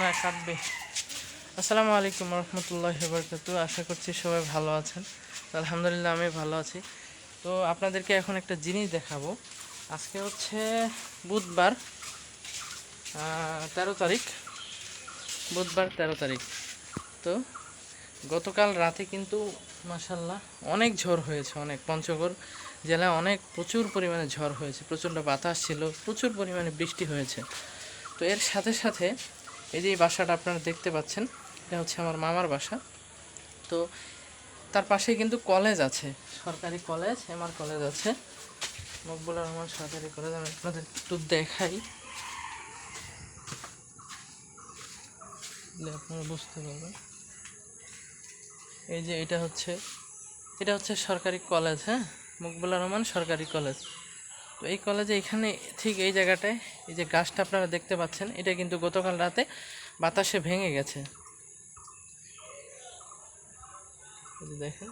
না কাটবে আসসালামু আলাইকুম রহমতুল্লাহ বরকাত আশা করছি সবাই ভালো আছেন। আলহামদুলিল্লাহ আমি ভালো আছি। তো আপনাদেরকে এখন একটা জিনিস দেখাবো। আজকে হচ্ছে বুধবার তেরো তারিখ। বুধবার তেরো তারিখ। তো গতকাল রাতে কিন্তু মাসাল্লাহ অনেক ঝড় হয়েছে অনেক। পঞ্চগড় জেলায় অনেক প্রচুর পরিমাণে ঝড় হয়েছে, প্রচণ্ড বাতাস ছিল, প্রচুর পরিমাণে বৃষ্টি হয়েছে। তো এর সাথে সাথে এই যে এই বাসাটা আপনারা দেখতে পাচ্ছেন, এটা হচ্ছে আমার মামার বাসা। তো তার পাশেই কিন্তু কলেজ আছে, সরকারি কলেজ, এমআর কলেজ আছে। মকবুল রহমান সরকারি কলেজ, আমি আপনাদের একটু দেখাই। আপনারা বুঝতে পারবেন। এই যে এটা হচ্ছে এটা হচ্ছে সরকারি কলেজ হ্যাঁ? মকবুল রহমান সরকারি কলেজ। তো এই কলেজে এখানে ঠিক এই জায়গাটায় এই যে গাছটা আপনারা দেখতে পাচ্ছেন, এটা কিন্তু গতকাল রাতে বাতাসে ভেঙে গেছে। দেখেন,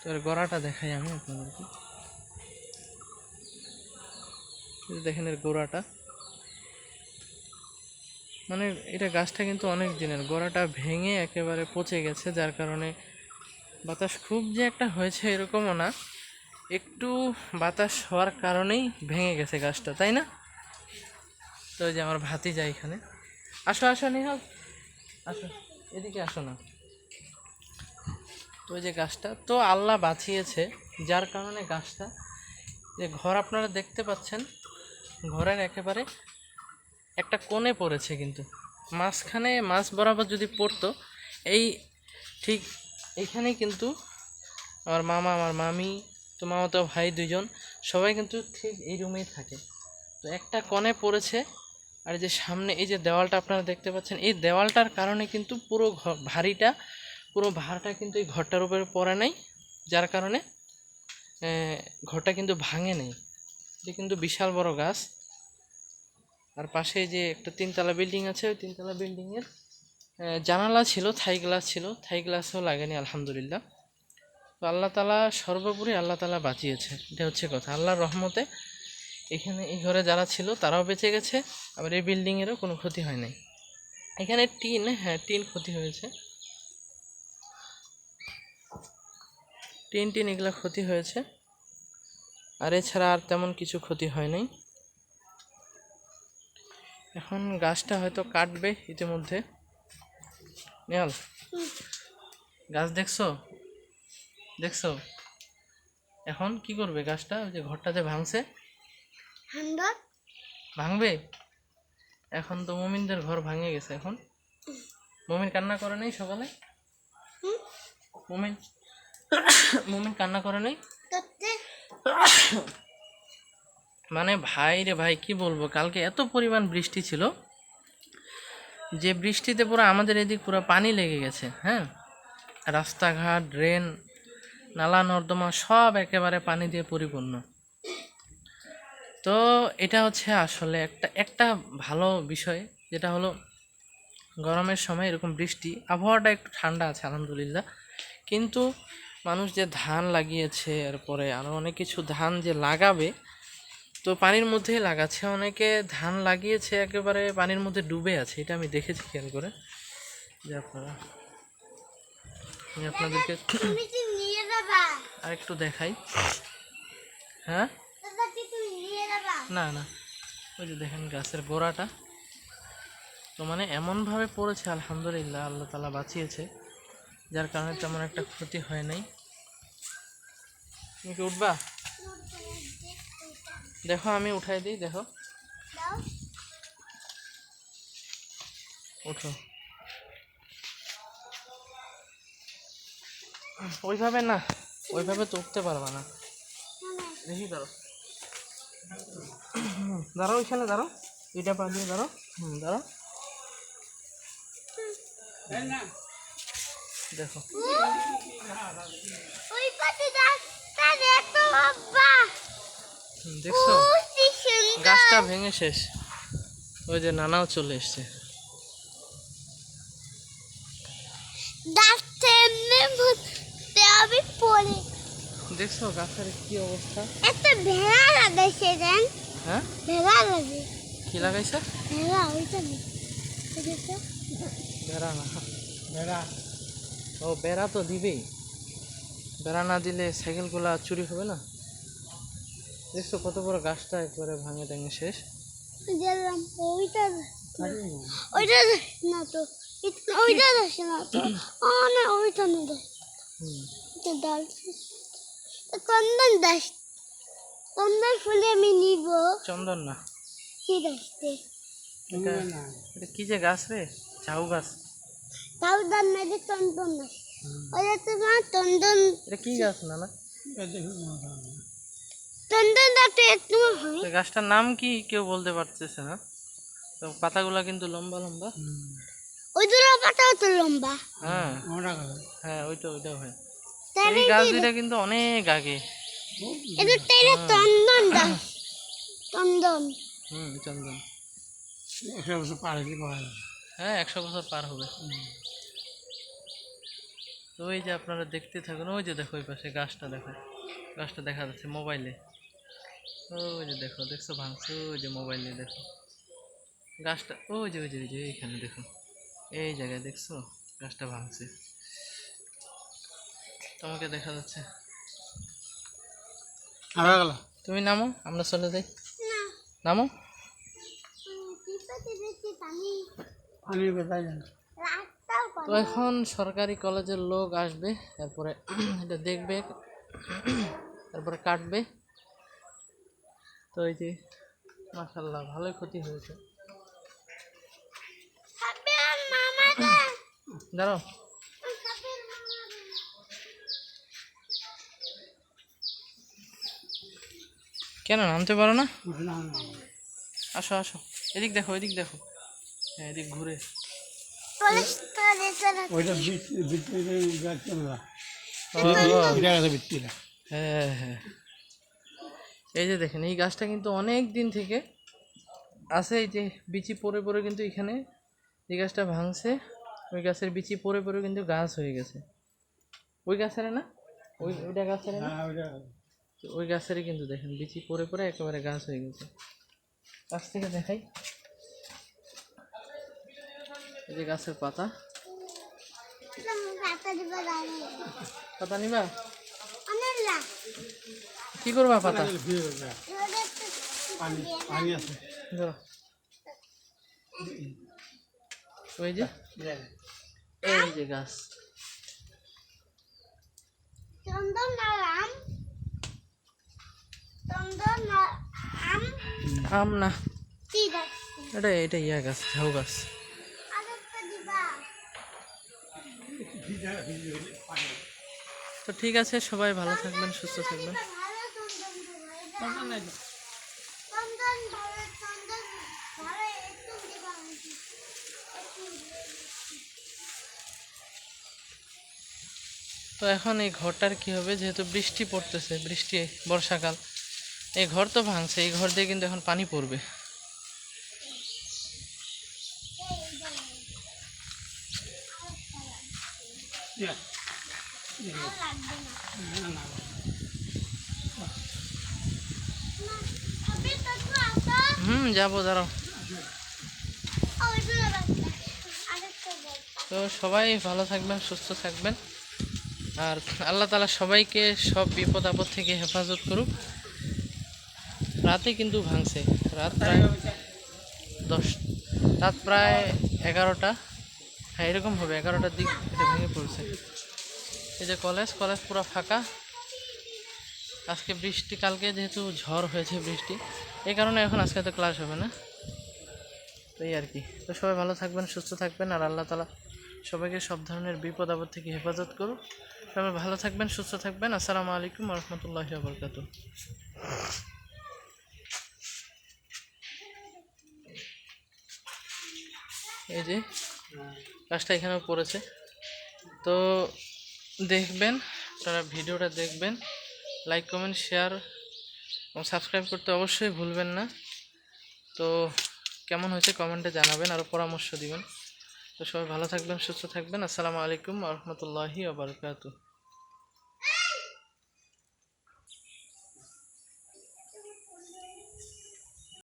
তো এর গোড়াটা দেখাই আমি আপনাদেরকে। দেখেন এর গোড়াটা। মানে এটা গাছটা কিন্তু অনেক দিনের, গোড়াটা ভেঙে একেবারে পচে গেছে, যার কারণে বাতাস খুব যে একটা হয়েছে এরকমও না। একটু বাতাস হওয়ার কারণেই ভেঙে গেছে গাছটা, তাই না? তো যে আমার ভাতি যায় এখানে। আসো আসো, নিহাল। আসো, এদিকে আসো না। তো যে গাছটা, তো আল্লাহ বাঁচিয়েছে, যার কারণে গাছটা, যে ঘর আপনারা দেখতে পাচ্ছেন, ঘরের একেবারে একটা কোণে পড়েছে কিন্তু। মাঝখানে মাছ বরাবর যদি পড়তো, এই ঠিক এইখানেই কিন্তু আমার মামা, আমার মামি তো মামাতো ভাই দুইজন, সবাই কিন্তু ঠিক এই রুমেই থাকে। তো একটা কণে পড়েছে, আর যে সামনে এই যে দেওয়ালটা আপনারা দেখতে পাচ্ছেন, এই দেওয়ালটার কারণে কিন্তু পুরো ঘর ভারীটা, পুরো ভারটা কিন্তু এই ঘরটার উপরে পড়ে নাই। যার কারণে ঘরটা কিন্তু ভাঙে নেই। এটা কিন্তু বিশাল বড় গাছ। আর পাশে যে একটা তিনতলা বিল্ডিং আছে, ওই তিনতলা বিল্ডিংয়ের জানালা ছিল, থাই গ্লাস ছিল, থাই গ্লাসও লাগেনি, আলহামদুলিল্লাহ। তো আল্লাহ তালা সর্বোপরি আল্লাহ তালা বাঁচিয়েছে। এটা হচ্ছে কথা। আল্লাহর রহমতে এখানে এই ঘরে যারা ছিল তারাও বেঁচে গেছে, আবার এই বিল্ডিংয়েরও কোনো ক্ষতি হয় নাই। এখানে টিন হ্যাঁ টিন ক্ষতি হয়েছে। টিন টিন এগুলো ক্ষতি হয়েছে। আর এছাড়া আর তেমন কিছু ক্ষতি হয় নাই। এখন গাছটা হয়তো কাটবে ইতিমধ্যে। নেহাল গাছ দেখছ? দেখছ? এখন কি করবে গাছটা? ওই যে ঘরটা যে ভাঙছে? ভাঙবে? এখন তো মমিনদের ঘর ভাঙে গেছে এখন। মমিন কান্না করে নেই সকালে? মমিন মমিন কান্না করে নেই? মানে ভাই রে ভাই কি বলব? কালকে এত পরিমাণ বৃষ্টি ছিল যে বৃষ্টিতে পুরো আমাদের এদিক পুরো পানি লেগে গেছে হ্যাঁ? রাস্তাঘাট ড্রেন নালা, নর্দমা সব একেবারে পানি দিয়ে পরিপূর্ণ। তো এটা হচ্ছে আসলে একটা একটা ভালো বিষয়, যেটা হলো গরমের সময় এরকম বৃষ্টি, আবহাওয়াটা একটু ঠান্ডা আছে, আলহামদুলিল্লাহ। কিন্তু মানুষ যে ধান লাগিয়েছে, এরপরে আরও অনেক কিছু ধান যে লাগাবে, তো পানির মধ্যেই লাগাচ্ছে। অনেকে ধান লাগিয়েছে, একেবারে পানির মধ্যে ডুবে আছে, এটা আমি দেখেছি, খেয়াল করে। যে আপনারা আমি আপনাদেরকে আর একটু দেখাই। হ্যাঁ? না না। ওই যে দেখেন গাছের গোড়াটা। তো মানে এমনভাবে পড়েছে, আলহামদুলিল্লাহ, আল্লাহ তালা বাঁচিয়েছে। যার কারণে তেমন একটা ক্ষতি হয় নাই। তুমি কি উঠবা? দেখো, আমি উঠাই দিই, দেখো। ওঠো। ওইভাবে না। ওইভাবে তো উঠতে পারবা না। দেখি দাঁড়ো দাঁড়াও ওইখানে দাঁড়াও। এটা পা দিয়ে দাঁড়াও। হুম দাঁড়াও। দেখো। দেখছ? গাছটা ভেঙে শেষ। ওই যে নানাও চলে এসছে গাছটা এমনি ভূতে আমি পড়ে দেখছ গাছের কি অবস্থা? একটা ভেড়া লাগাইছে দেন হ্যাঁ? ভেড়া লাগে। কি লাগাইছে? ভেড়া ওইটা দেখো বেড়া না বেড়া ও বেড়া তো দিবেই। বেড়া না দিলে সাইকেলগুলা চুরি হবে না? দেখছ কত বড় গাছটা একবারে ভাঙে টাঙে শেষ। ওইটা ওইটা না তো। ওইটা না তো। না ওইটা না দেখ ডাল চন্দন দাস। চন্দন ফুলে আমি নিব। চন্দন না। কি দাসতে এটা এটা কি যে গাছ রে? ঝাউ গাছ। তাও দান না যে চন্দন না। দাস ওইটা তোমার চন্দন এটা কি গাছ না না চন্দন দাসটা একটু তো গাছটার নাম কি কেউ বলতে পারতেছে না। তো পাতাগুলা কিন্তু লম্বা লম্বা। ওই দুটো পাতাও তো লম্বা। হ্যাঁ। হ্যাঁ ওইটা ওইটাও হয়। এই গাছ দুইটা কিন্তু অনেক আগে। এটা চন্দন চন্দন। হুম চন্দন। হ্যাঁ একশো বছর পার হবে। তো ওই যে আপনারা দেখতে থাকুন ওই যে দেখো ওই পাশে গাছটা দেখো। গাছটা দেখা যাচ্ছে মোবাইলে। ওই যে দেখো দেখছ ভাঙছো ওই যে মোবাইলে দেখো। গাছটা ওই যে ওই যে ওই যে এইখানে দেখো। এই জায়গায় দেখছ? গাছটা ভাঙছে। তোমাকে দেখা যাচ্ছে। তুমি নামো আমরা চলে যাই। নামো? তো এখন সরকারি কলেজের লোক আসবে তারপরে এটা দেখবে তারপরে কাটবে। তো এই যে মাসাল্লাহ ভালোই ক্ষতি হয়েছে। দাঁড়াও। কেন নামতে পারো না? আসো আসো। এদিক দেখো এদিক দেখো। হ্যাঁ এদিক ঘুরে। ওইটা হ্যাঁ হ্যাঁ। এই যে দেখেন এই গাছটা কিন্তু অনেক দিন থেকে আছে এই যে বিচি পরে পরে কিন্তু এখানে এই গাছটা ভাঙছে। ওই গাছের বিচি পরে পরে কিন্তু গাছ হয়ে গেছে। ওই গাছের না? ওই ওইটা গাছের না? হ্যাঁ ওই গাছেরই কিন্তু দেখেন বিচি পরে পরে একেবারে গাছ হয়ে গেছে। গাছ থেকে দেখাই। এই যে গাছের পাতা। পাতা নিবা? কি করবা পাতা? পানি পানি আছে। ধরো। ওই যে এই যে গাছ আম না এটা এটা ইয়া গাছ ঝাউ গাছ তো ঠিক আছে সবাই ভালো থাকবেন সুস্থ থাকবেন ভালো চন্দন দেবো চন্দন ভালো চন্দন ভালো একটু দিবা আমাকে। একটু দিবা। তো এখন এই ঘরটার কি হবে যেহেতু বৃষ্টি পড়তেছে, বৃষ্টি, বর্ষাকাল এই ঘর তো ভাঙছে, এই ঘর দিয়ে কিন্তু এখন পানি পড়বে। হুম, যাব, দাঁড়াও। তো সবাই ভালো থাকবেন, সুস্থ থাকবেন আর আল্লাহ তালা সবাইকে সব বিপদ আপদ থেকে হেফাজত করুক। রাতে কিন্তু ভাঙছে। রাত প্রায় দশ, রাত প্রায় এগারোটা। হ্যাঁ এরকম হবে। এগারোটার দিক এটা ভেঙে পড়ছে। এই যে কলেজ কলেজ পুরো ফাঁকা। আজকে বৃষ্টি, কালকে যেহেতু ঝড় হয়েছে বৃষ্টি, এই কারণে এখন আজকে তো ক্লাস হবে না। তো এই আর কি। তো সবাই ভালো থাকবেন, সুস্থ থাকবেন, আর আল্লাহ তালা সবাইকে সব ধরনের বিপদ আপদ থেকে হেফাজত করুক। সবাই ভালো থাকবেন, সুস্থ থাকবেন। আসসালামু আলাইকুম রহমতুল্লাহ বরকাত এই যে গাছটা এখানেও পড়েছে। তো দেখবেন, আপনারা ভিডিওটা দেখবেন, লাইক, কমেন্ট, শেয়ার এবং সাবস্ক্রাইব করতে অবশ্যই ভুলবেন না। তো কেমন হয়েছে কমেন্টে জানাবেন, আরও পরামর্শ দিবেন। তো সবাই ভালো থাকবেন, সুস্থ থাকবেন। আসসালামু আলাইকুম রহমতুল্লাহি আবরকাত